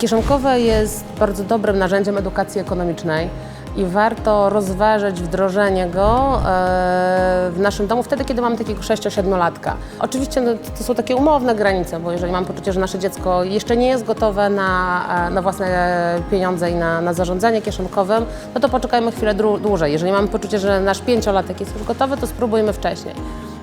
Kieszonkowe jest bardzo dobrym narzędziem edukacji ekonomicznej i warto rozważyć wdrożenie go e, w naszym domu wtedy, kiedy mamy takiego 6-7-latka. Oczywiście no, to są takie umowne granice, bo jeżeli mam poczucie, że nasze dziecko jeszcze nie jest gotowe na, e, na własne pieniądze i na, na zarządzanie kieszonkowym, no to poczekajmy chwilę dłużej. Jeżeli mamy poczucie, że nasz pięciolatek jest już gotowy, to spróbujmy wcześniej.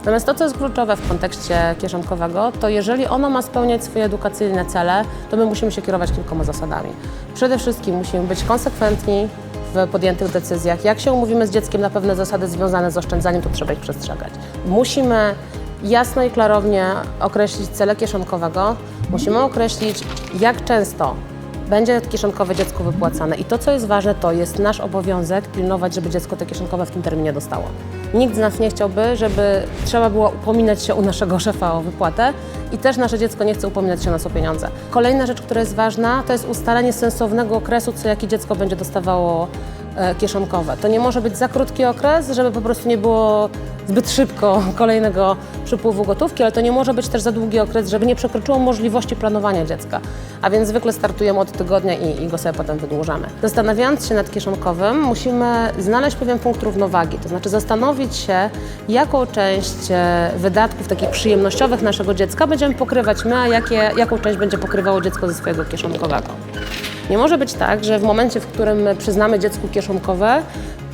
Natomiast to, co jest kluczowe w kontekście kieszonkowego, to jeżeli ono ma spełniać swoje edukacyjne cele, to my musimy się kierować kilkoma zasadami. Przede wszystkim musimy być konsekwentni w podjętych decyzjach. Jak się umówimy z dzieckiem na pewne zasady związane z oszczędzaniem, to trzeba ich przestrzegać. Musimy jasno i klarownie określić cele kieszonkowego. Musimy określić, jak często będzie kieszonkowe dziecku wypłacane. I to, co jest ważne, to jest nasz obowiązek pilnować, żeby dziecko te kieszonkowe w tym terminie dostało. Nikt z nas nie chciałby, żeby trzeba było upominać się u naszego szefa o wypłatę i też nasze dziecko nie chce upominać się o nas o pieniądze. Kolejna rzecz, która jest ważna, to jest ustalenie sensownego okresu, co jakie dziecko będzie dostawało kieszonkowe. To nie może być za krótki okres, żeby po prostu nie było zbyt szybko kolejnego przypływu gotówki, ale to nie może być też za długi okres, żeby nie przekroczyło możliwości planowania dziecka. A więc zwykle startujemy od tygodnia i, i go sobie potem wydłużamy. Zastanawiając się nad kieszonkowym, musimy znaleźć pewien punkt równowagi, to znaczy zastanowić się, jaką część e, wydatków takich przyjemnościowych naszego dziecka będziemy pokrywać my, a jakie, jaką część będzie pokrywało dziecko ze swojego kieszonkowego. Nie może być tak, że w momencie, w którym my przyznamy dziecku kieszonkowe,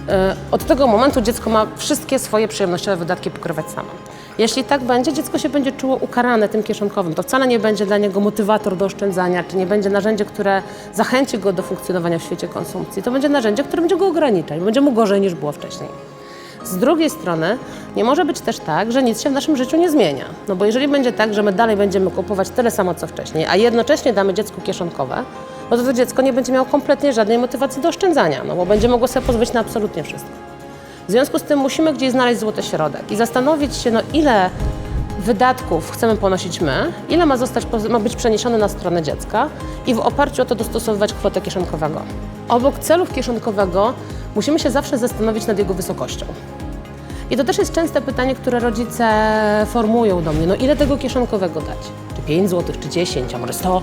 e, od tego momentu dziecko ma wszystkie swoje przyjemnościowe wydatki pokrywać samo. Jeśli tak będzie, dziecko się będzie czuło ukarane tym kieszonkowym. To wcale nie będzie dla niego motywator do oszczędzania, czy nie będzie narzędzie, które zachęci go do funkcjonowania w świecie konsumpcji. To będzie narzędzie, które będzie go ograniczać, będzie mu gorzej niż było wcześniej. Z drugiej strony nie może być też tak, że nic się w naszym życiu nie zmienia. No bo jeżeli będzie tak, że my dalej będziemy kupować tyle samo co wcześniej, a jednocześnie damy dziecku kieszonkowe, no to to dziecko nie będzie miało kompletnie żadnej motywacji do oszczędzania, no bo będzie mogło sobie pozwolić na absolutnie wszystko. W związku z tym musimy gdzieś znaleźć złoty środek i zastanowić się, no ile wydatków chcemy ponosić my, ile ma, zostać, ma być przeniesione na stronę dziecka i w oparciu o to dostosowywać kwotę kieszonkowego. Obok celów kieszonkowego musimy się zawsze zastanowić nad jego wysokością. I to też jest częste pytanie, które rodzice formułują do mnie. No ile tego kieszonkowego dać? Czy 5 zł, czy 10, a może 100?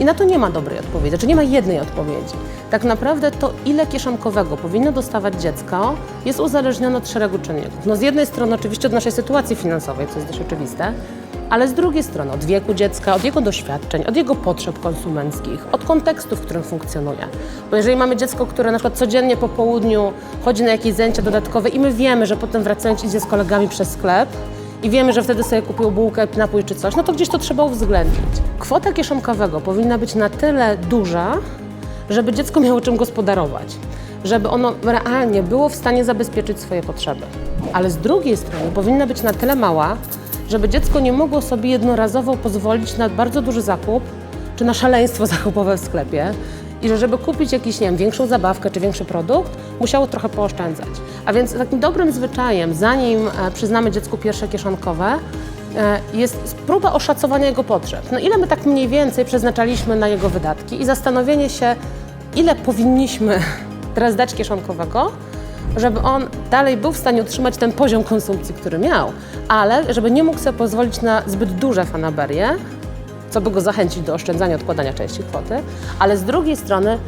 I na to nie ma dobrej odpowiedzi, znaczy nie ma jednej odpowiedzi. Tak naprawdę to, ile kieszonkowego powinno dostawać dziecko, jest uzależnione od szeregu czynników. No z jednej strony oczywiście od naszej sytuacji finansowej, co jest dość oczywiste, ale z drugiej strony od wieku dziecka, od jego doświadczeń, od jego potrzeb konsumenckich, od kontekstu, w którym funkcjonuje. Bo jeżeli mamy dziecko, które na przykład codziennie po południu chodzi na jakieś zajęcia dodatkowe i my wiemy, że potem wracając idzie z kolegami przez sklep, i wiemy, że wtedy sobie kupił bułkę, napój czy coś, no to gdzieś to trzeba uwzględnić. Kwota kieszonkowego powinna być na tyle duża, żeby dziecko miało czym gospodarować, żeby ono realnie było w stanie zabezpieczyć swoje potrzeby. Ale z drugiej strony powinna być na tyle mała, żeby dziecko nie mogło sobie jednorazowo pozwolić na bardzo duży zakup czy na szaleństwo zakupowe w sklepie i że żeby kupić jakiś, nie wiem, większą zabawkę czy większy produkt, musiało trochę pooszczędzać. A więc takim dobrym zwyczajem, zanim e, przyznamy dziecku pierwsze kieszonkowe, e, jest próba oszacowania jego potrzeb. No ile my tak mniej więcej przeznaczaliśmy na jego wydatki i zastanowienie się, ile powinniśmy teraz dać kieszonkowego, żeby on dalej był w stanie utrzymać ten poziom konsumpcji, który miał, ale żeby nie mógł sobie pozwolić na zbyt duże fanaberie, co by go zachęcić do oszczędzania, odkładania części kwoty, ale z drugiej strony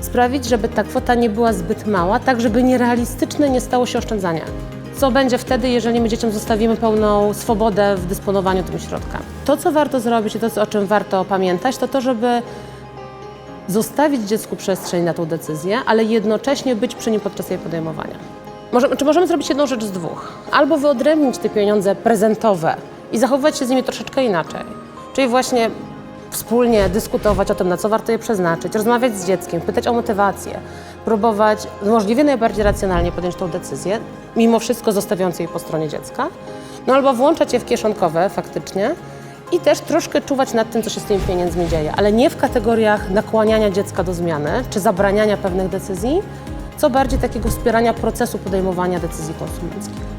sprawić, żeby ta kwota nie była zbyt mała, tak żeby nierealistyczne nie stało się oszczędzanie. Co będzie wtedy, jeżeli my dzieciom zostawimy pełną swobodę w dysponowaniu tymi środkami? To, co warto zrobić i to, o czym warto pamiętać, to to, żeby zostawić dziecku przestrzeń na tą decyzję, ale jednocześnie być przy nim podczas jej podejmowania. Czy możemy zrobić jedną rzecz z dwóch? Albo wyodrębnić te pieniądze prezentowe i zachowywać się z nimi troszeczkę inaczej. Czyli właśnie wspólnie dyskutować o tym, na co warto je przeznaczyć, rozmawiać z dzieckiem, pytać o motywację, próbować możliwie najbardziej racjonalnie podjąć tą decyzję, mimo wszystko zostawiając jej po stronie dziecka, no albo włączać je w kieszonkowe faktycznie i też troszkę czuwać nad tym, co się z tymi pieniędzmi dzieje, ale nie w kategoriach nakłaniania dziecka do zmiany czy zabraniania pewnych decyzji, co bardziej takiego wspierania procesu podejmowania decyzji konsumenckich.